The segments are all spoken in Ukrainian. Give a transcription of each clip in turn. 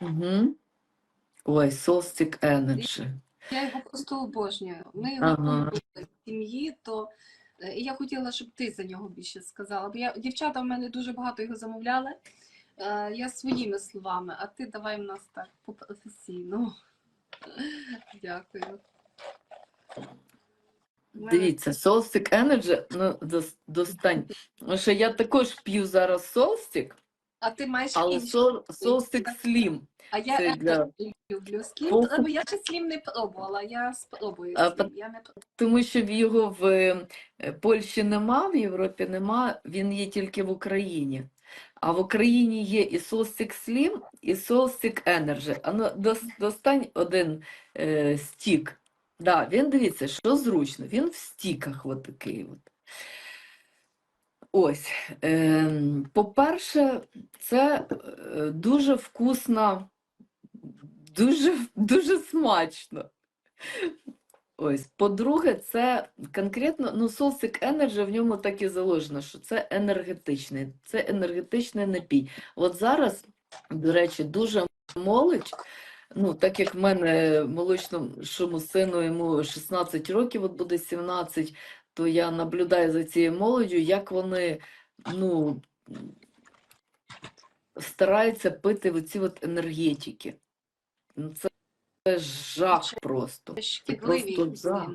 Угу. Ой, Solstic Energy. Я його просто обожнюю. Ми його Ага. в сім'ї, то е, і я хотіла, щоб ти за нього більше сказала. Бо я, дівчата в мене дуже багато його замовляли. Е, Я своїми словами, а ти давай в нас так по-професійному. Дякую. Дивіться, Solstic Energy, ну, достань. Що я також п'ю зараз Solstic, А ти маєш але. Sol- Solstic Slim. А я це це для- люблю слім, але я ще слім не пробувала, я спробую А, слім. Я не. Тому що в його в е, Польщі нема, в Європі нема, він є тільки в Україні. А в Україні є і Solstic Slim, і Solstic Energy. А ну, достань один е, стік. Да, він дивіться, що зручно. Він в стіках от такий от. Ось. ем, По-перше, це е, дуже вкусно, дуже, дуже смачно. Ось, по-друге, це конкретно, ну, Solstic Energy в ньому так і заложено, що це енергетичний, це енергетичний напій. От зараз, до речі, дуже молодь, ну, так як в мене молочному сину йому 16 років, от буде 17, то я наблюдаю за цією молоддю, як вони, ну, стараються пити оці от енергетики. Ну, Це, це жах просто. Це просто жах.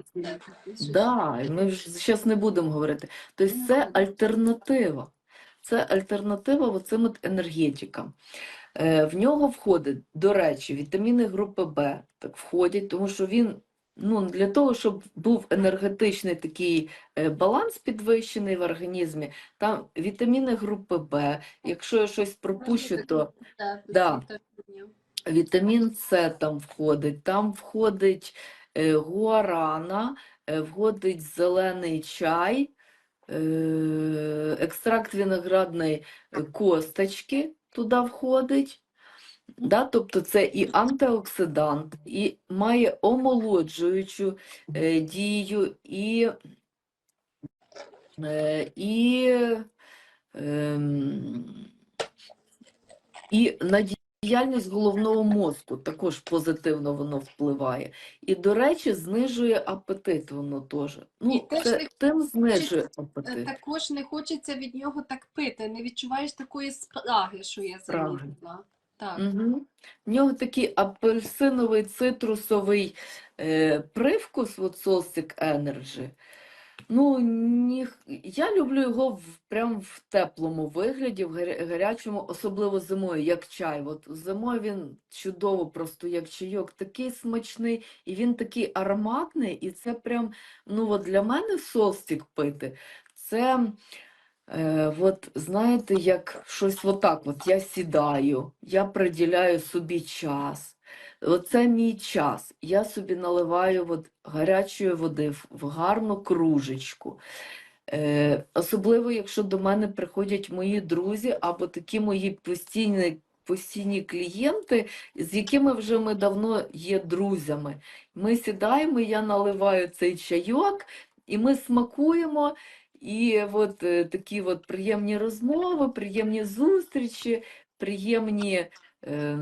Да, і ми ж зараз не будемо говорити. Тобто це альтернатива. Це альтернатива оцим от енергетикам. Е, в нього входить, до речі, вітаміни групи Б так входять, тому що він ну, для того, щоб був енергетичний такий е, баланс підвищений в організмі, там вітаміни групи Б. Якщо я щось пропущу, то Да. Вітамін С там входить, там входить е, гуарана, е, входить зелений чай, екстракт виноградної косточки туди входить. Да? Тобто це і антиоксидант, і має омолоджуючу е, дію, і, е, і, ем, і на діяльність головного мозку також позитивно воно впливає. І, до речі, знижує апетит воно теж. Ну, І це не тим знижує Е, апетит. Також не хочеться від нього так пити, не відчуваєш такої спраги, що я замітила. Так. Угу. В нього такий апельсиновий цитрусовий е, привкус, от Solstic Energy. Ну, ні, я люблю його в, прям в теплому вигляді, в гарячому, особливо зимою, як чай. От зимою він чудово, просто як чайок, такий смачний, і він такий ароматний, і це прям, ну от для мене Solstic пити, це, е, от, знаєте, як щось отак, от я сідаю, я приділяю собі час. Оце мій час. Я собі наливаю от гарячої води в, гарну кружечку. Е, особливо, якщо до мене приходять мої друзі або такі мої постійні, постійні клієнти, з якими вже ми давно є друзями. Ми сідаємо, я наливаю цей чайок, і ми смакуємо. І от е, такі от приємні розмови, приємні зустрічі, приємні. е,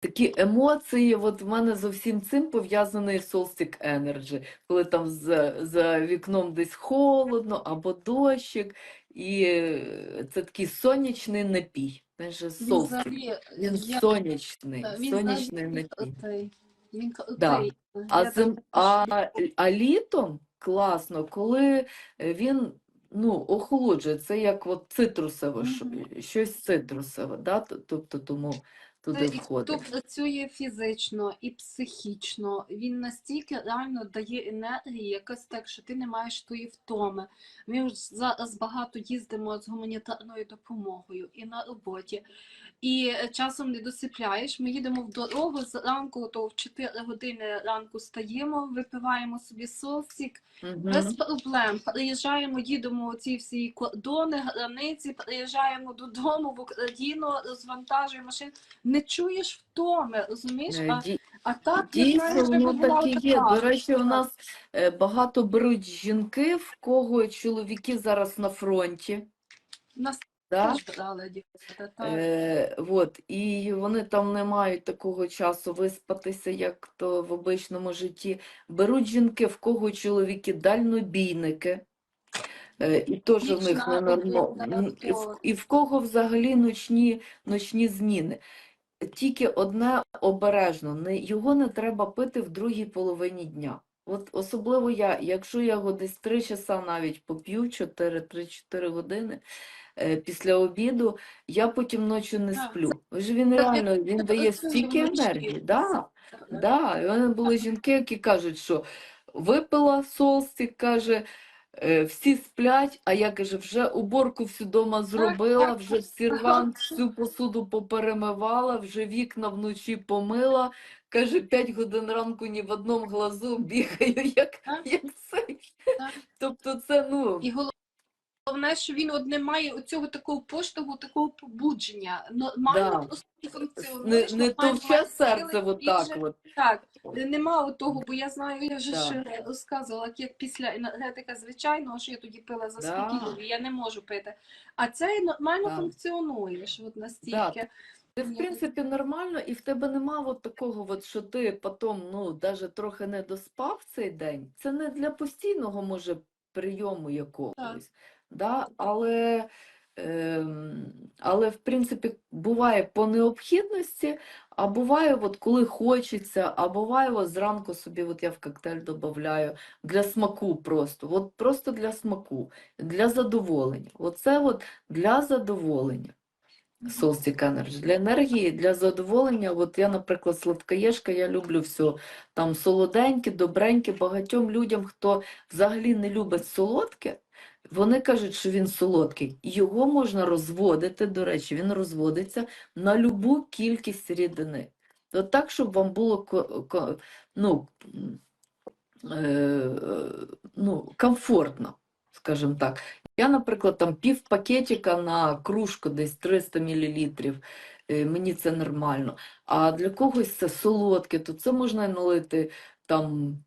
Такі емоції, от в мене з усім цим пов'язаний Solstic Energy, коли там за, за вікном десь холодно або дощик, і е, це такий сонячний напій. Знаєш, Він Solstic. Він сонячний, е, він сонячний взагалі напій. крутий. Він Да. А, зим... а, а літом класно, коли е, він ну, охолоджує, це як от цитрусове, Мгм. щось цитрусове, да? тобто тому Це туди і хто працює фізично і психічно, він настільки реально дає енергії, якось так, що ти не маєш тої втоми. Ми ж зараз багато їздимо з гуманітарною допомогою і на роботі. І е, часом не досипляєш. Ми їдемо в дорогу зранку, то в 4 години ранку стаємо, випиваємо собі сосік, без проблем. Приїжджаємо, їдемо ці всі кордони, границі, приїжджаємо додому в Україну, розвантажуємо машин. Не чуєш втоми, розумієш? Е, А, а так Дійсно, воно була так і є. така. До речі, у нас е, багато беруть жінки, в кого чоловіки зараз на фронті. У нас Да? Е, от, і вони там не мають такого часу виспатися, як то в обичному житті. Беруть жінки, в кого чоловіки дальнобійники, е, і теж в них м, і і в кого взагалі ночні, ночні зміни. Тільки одне обережно, не, його не треба пити в другій половині дня. От особливо я, якщо я його десь 3 часа навіть поп'ю, 4-3-4 години після обіду, я потім ночі не сплю. Ж він реально, він дає стільки енергії. Да, да. І в мене були жінки, які кажуть, що випила солстик, каже, е, всі сплять, а я, каже, вже уборку всю дома зробила, вже сервант, всю посуду поперемивала, вже вікна вночі помила. Каже, 5 годин ранку ні в одному глазу бігаю, як, як цей. Тобто це, ну, І головне, що він от не має оцього такого поштовху, такого побудження. Нормально Да. просто не, не товче серце сили, отак от. Так, нема того, бо я знаю, я вже Да. ще розказувала, як після енергетика звичайного, що я тоді пила Да. заспокійливі, я не можу пити. А це нормально Да. функціонуєш от настільки. Ти, в принципі, нормально, і в тебе нема от такого, от, що ти потім, ну, даже трохи не доспав цей день. Це не для постійного, може, прийому якогось. Да? Але, ем, але, в принципі, буває по необхідності, а буває, от, коли хочеться, а буває, от, зранку собі, от я в коктейль додаю, для смаку просто, от просто для смаку, для задоволення. Оце от для задоволення. Солстик Energy. Для енергії, для задоволення. От я, наприклад, сладкоєшка, я люблю все там солоденьке, добреньке. Багатьом людям, хто взагалі не любить солодке, вони кажуть, що він солодкий. Його можна розводити, до речі, він розводиться на любу кількість рідини. От так, щоб вам було ну, е, ну, комфортно, скажімо так. Я, наприклад, там пів пакетика на кружку десь 300 мл. Мені це нормально. А для когось це солодке, то це можна налити там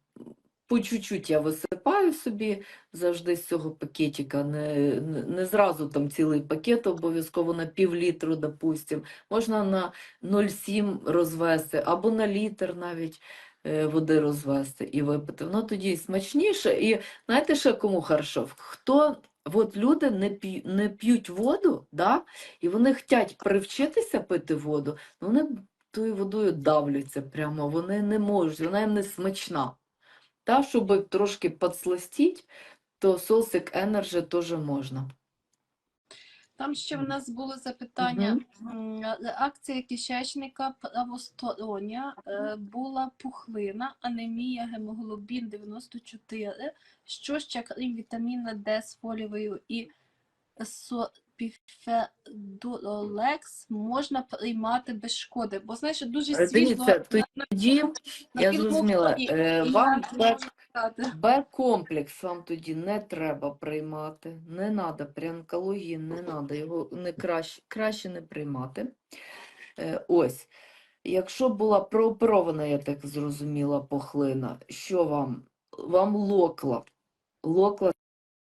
по чуть-чуть я висипаю собі завжди з цього пакетика. Не, не, зразу там цілий пакет, обов'язково на пів літру, допустим. Можна на 0,7 розвести або на літр навіть е, води розвести і випити. Воно тоді смачніше. І знаєте, ще кому хорошо? Хто От люди не п'ють, не п'ють воду, да? і вони хочуть привчитися пити воду, вони тою водою давляться прямо, вони не можуть, вона їм не смачна. Та, щоб трошки подсластіть, то Солсик Energy теж можна. Там ще в нас було запитання. М, Реакція кишечника правостороння е, була пухлина, анемія, гемоглобін 94. Що ще, крім вітаміна Д з фолієвою і сопіфедуролекс, можна приймати без шкоди? Бо, знаєш, дуже Е, свіжо Дивіться, тоді на я зрозуміла, е, вам. Б-комплекс вам тоді не треба приймати, не треба, при онкології не треба, його не краще, краще не приймати. Е, Ось, якщо була прооперована, я так зрозуміла, пухлина, що вам? Вам локла. Локла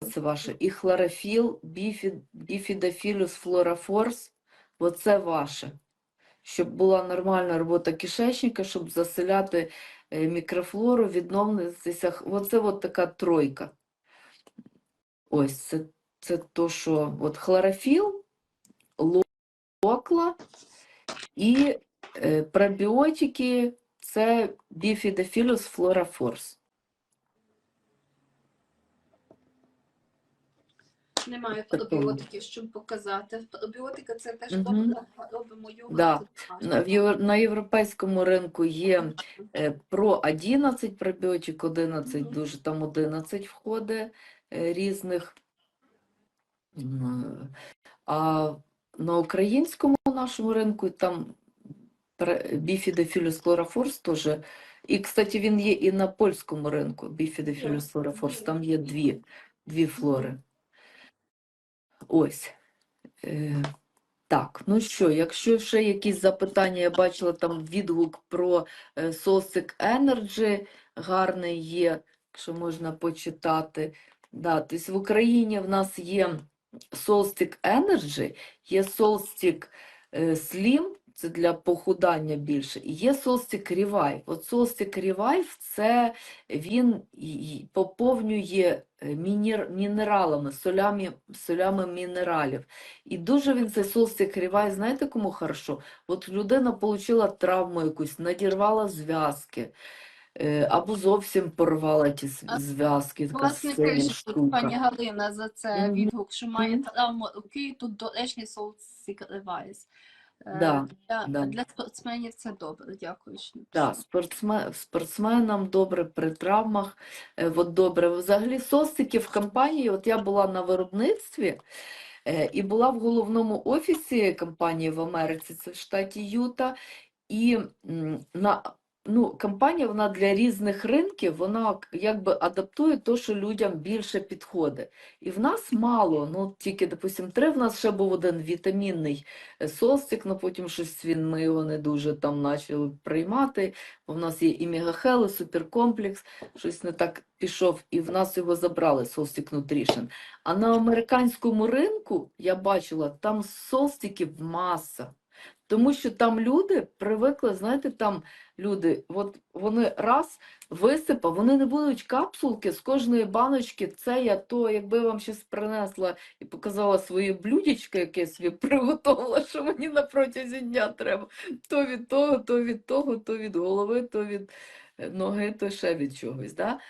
це ваше. І хлорофіл, біфід, біфідофілюс флорофорс, оце ваше. Щоб була нормальна робота кишечника, щоб заселяти е, мікрофлору, відновлюватися. Оце от така тройка. Ось це, це то, що от хлорофіл, локла і е, пробіотики це біфідофілюс флорофорс. Немає пробіотиків, щоб показати. Пробіотика це теж Мгм. добре, робимо йогурт. Да. На, на європейському ринку є е, про 11 пробіотик, 11 Мгм. дуже там 11 входить е, різних. А на українському нашому ринку там пре- хлорофорс теж. І, кстати, він є і на польському ринку, біфідофілюс хлорофорс, там є дві, дві флори. Ось. Е, так, ну що, якщо ще якісь запитання, я бачила там відгук про е, Sosik Energy, гарний є, якщо можна почитати. Да, тобто в Україні в нас є Solstick Energy, є Solstick е, Slim, це для похудання більше, і є Solstick Revive. От Solstick Revive це він поповнює е, мінералами, солями, солями мінералів. І дуже він цей Solstick Revive, знаєте, кому хорошо? От людина отримала травму якусь, надірвала зв'язки, е, або зовсім порвала ті зв'язки, Власне кажуть, пані. Галина за це відгук, що має травму руки, тут доречний Solstick Revive. Е, Да, Для, да. для спортсменів це добре, дякую. Да, спортсмен, спортсменам добре при травмах, е, от добре. Взагалі сосики в компанії, от я була на виробництві е, і була в головному офісі компанії в Америці, це в штаті Юта, і на, ну, компанія вона для різних ринків, вона якби адаптує те, що людям більше підходить. І в нас мало, ну тільки, допустим, три, в нас ще був один вітамінний е, состик, ну потім щось він, ми його не дуже там почали приймати, бо в нас є і мегахел, суперкомплекс, щось не так пішов, і в нас його забрали, Состик Nutrition. А на американському ринку я бачила, там состиків маса. Тому що там люди привикли, знаєте, там люди, от вони раз висипав, вони не будуть капсулки з кожної баночки, це я то, якби я вам щось принесла і показала своє блюдечко, яке я собі приготувала, що мені на протязі дня треба. То від того, то від того, то від голови, то від е, ноги, то ще від чогось. Да?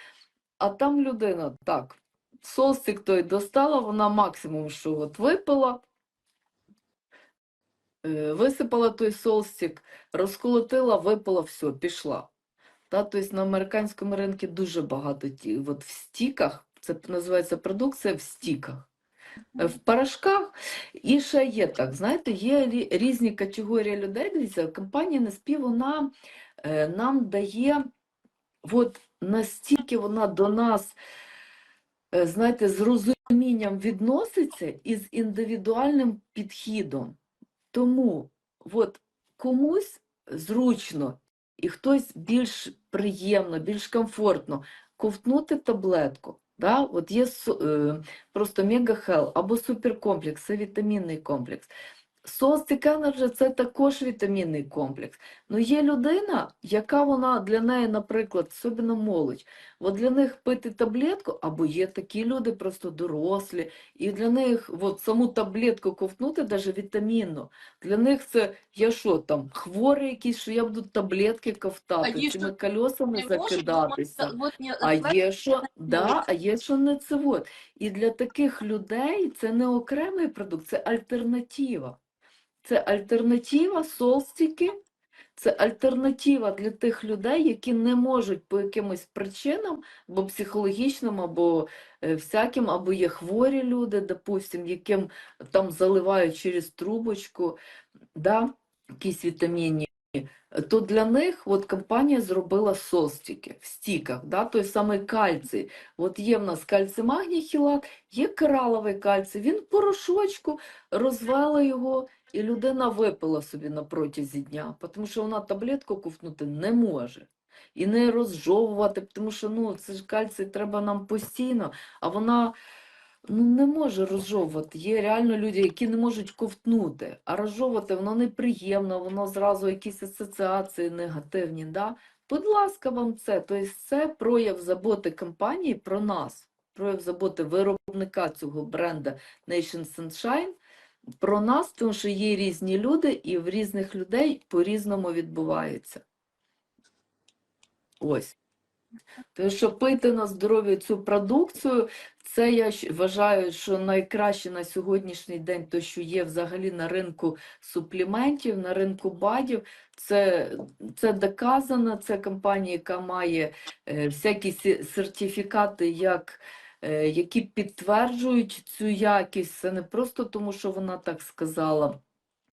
А там людина так, состик той достала, вона максимум, що от випила, висипала той солстик, розколотила, випила, все, пішла. Та, тобто на американському ринку дуже багато ті, от в стіках, це називається продукція в стіках. Е, В порошках і ще є так, знаєте, є різні категорії людей. Дивіться, компанія NSP, вона е, нам дає, от настільки вона до нас, е, знаєте, з розумінням відноситься і з індивідуальним підходом. Тому от комусь зручно і хтось більш приємно, більш комфортно ковтнути таблетку. Да? От є е, просто мегахел або суперкомплекс, це вітамінний комплекс. Состик Energy – це також вітамінний комплекс. Ну є людина, яка вона для неї, наприклад, особливо молодь, от для них пити таблетку, або є такі люди, просто дорослі, і для них от саму таблетку ковтнути, навіть вітамінну, для них це я що там, хворий якийсь, що я буду таблетки ковтати, є, цими що колесами закидатися. А є що, да, а є що не це от. І для таких людей це не окремий продукт, це альтернатива. Це альтернатива солстики, це альтернатива для тих людей, які не можуть по якимось причинам, або психологічним, або е, всяким, або є хворі люди, допустим, яким там заливають через трубочку, да, якісь вітамінні то для них от компанія зробила состики в стіках, да, той самий кальцій. От є в нас магній хілат, є кораловий кальцій, він порошочку, розвела його, і людина випила собі на протязі дня, тому що вона таблетку ковтнути не може. І не розжовувати, тому що ну, це ж кальцій треба нам постійно, а вона ну, не може розжовувати. Є реально люди, які не можуть ковтнути, а розжовувати воно неприємно, воно зразу якісь асоціації негативні. Да? Будь ласка, вам це. Тобто це прояв заботи компанії про нас, прояв заботи виробника цього бренда Nation Sunshine про нас, тому що є різні люди, і в різних людей по-різному відбувається. Ось. Тому що пити на здоров'я цю продукцію, це я вважаю, що найкраще на сьогоднішній день, то, що є взагалі на ринку суплементів, на ринку БАДів, це, це доказано, це компанія, яка має е, всякі сертифікати, як, які підтверджують цю якість. Це не просто тому, що вона так сказала.